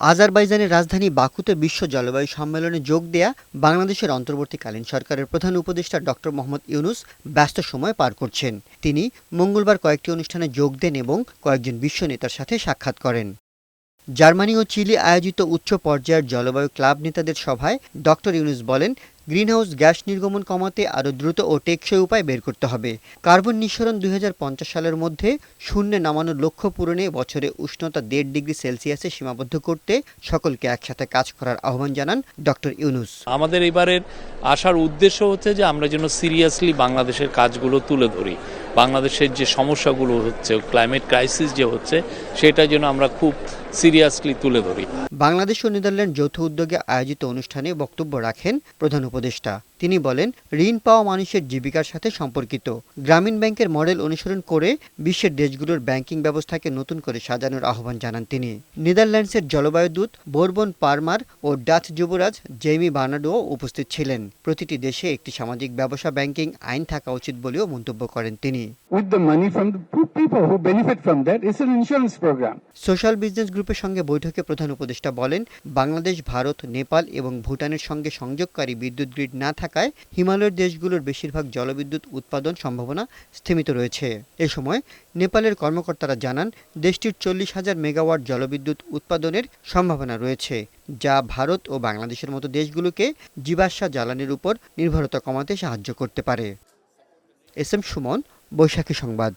আজারবাইজানের রাজধানী বাকুতে বিশ্ব জলবায়ু সম্মেলনে যোগ দেয়া বাংলাদেশের অন্তর্বর্তীকালীন সরকারের প্রধান উপদেষ্টা ডক্টর মোহাম্মদ ইউনুস ব্যস্ত সময় পার করছেন। তিনি মঙ্গলবার কয়েকটি অনুষ্ঠানে যোগ দেন এবং কয়েকজন বিশ্ব নেতার সাথে সাক্ষাৎ করেন। জার্মানি ও চিলি আয়োজিত উচ্চ পর্যায়ের জলবায়ু ক্লাব নেতাদের সভায় ডক্টর ইউনুস বলেন গ্রিনহাউস গ্যাস নির্গমন কমাতে আরও দ্রুত ও টেকসই উপায় বের করতে হবে। কার্বন নিঃসরণ দুই হাজার পঞ্চাশ সালের মধ্যে শূন্যে নামানোর লক্ষ্য পূরণে বছরে উষ্ণতা দেড় ডিগ্রি সেলসিয়াসে সীমাবদ্ধ করতে সকলকে একসাথে কাজ করার আহ্বান জানান ডক্টর ইউনুস। আমাদের এবারের আসার উদ্দেশ্য হচ্ছে যে আমরা যেন সিরিয়াসলি বাংলাদেশের কাজগুলো তুলে ধরি। বাংলাদেশের যে সমস্যাগুলো হচ্ছে ক্লাইমেট ক্রাইসিস যে হচ্ছে, সেটা যেন আমরা খুব সিরিয়াসলি তুলে ধরি। বাংলাদেশ ও নেদারল্যান্ড যৌথ উদ্যোগে আয়োজিত অনুষ্ঠানে বক্তব্য রাখেন প্রধান উপদেষ্টা। তিনি বলেন, ঋণ পাওয়া মানুষের জীবিকার সাথে সম্পর্কিত। গ্রামীণ ব্যাংকের মডেল অনুসরণ করে বিশ্বের দেশগুলোর ব্যাংকিং ব্যবস্থাকে নতুন করে সাজানোর আহ্বান জানান তিনি। নেদারল্যান্ডসের জলবায়ু দূত বোরবন পারমার ও ডাচ যুবরাজ জেমি বার্নার্ডো উপস্থিত ছিলেন। প্রতিটি দেশে একটি সামাজিক ব্যবসা ব্যাংকিং আইন থাকা উচিত বলেও মন্তব্য করেন তিনি। People who benefit from that. It's an insurance program. Social business গ্রুপের সঙ্গে বৈঠকে প্রধান উপদেষ্টা বলেন, বাংলাদেশ, ভারত, নেপাল এবং ভুটানের সঙ্গে সংযোগকারী বিদ্যুৎ গ্রিড না থাকায় হিমালয়ের দেশগুলোর বেশিরভাগ জলবিদ্যুৎ উৎপাদন সম্ভাবনা স্থিমিত রয়েছে এ সময় নেপালের কর্মকর্তারা জানান, দেশটির চল্লিশ হাজার মেগাওয়াট জলবিদ্যুৎ উৎপাদনের সম্ভাবনা রয়েছে, যা ভারত ও বাংলাদেশের মতো দেশগুলোকে জীবাশ্ম জ্বালানির উপর নির্ভরতা কমাতে সাহায্য করতে পারে এস এম সুমন, বৈশাখী সংবাদ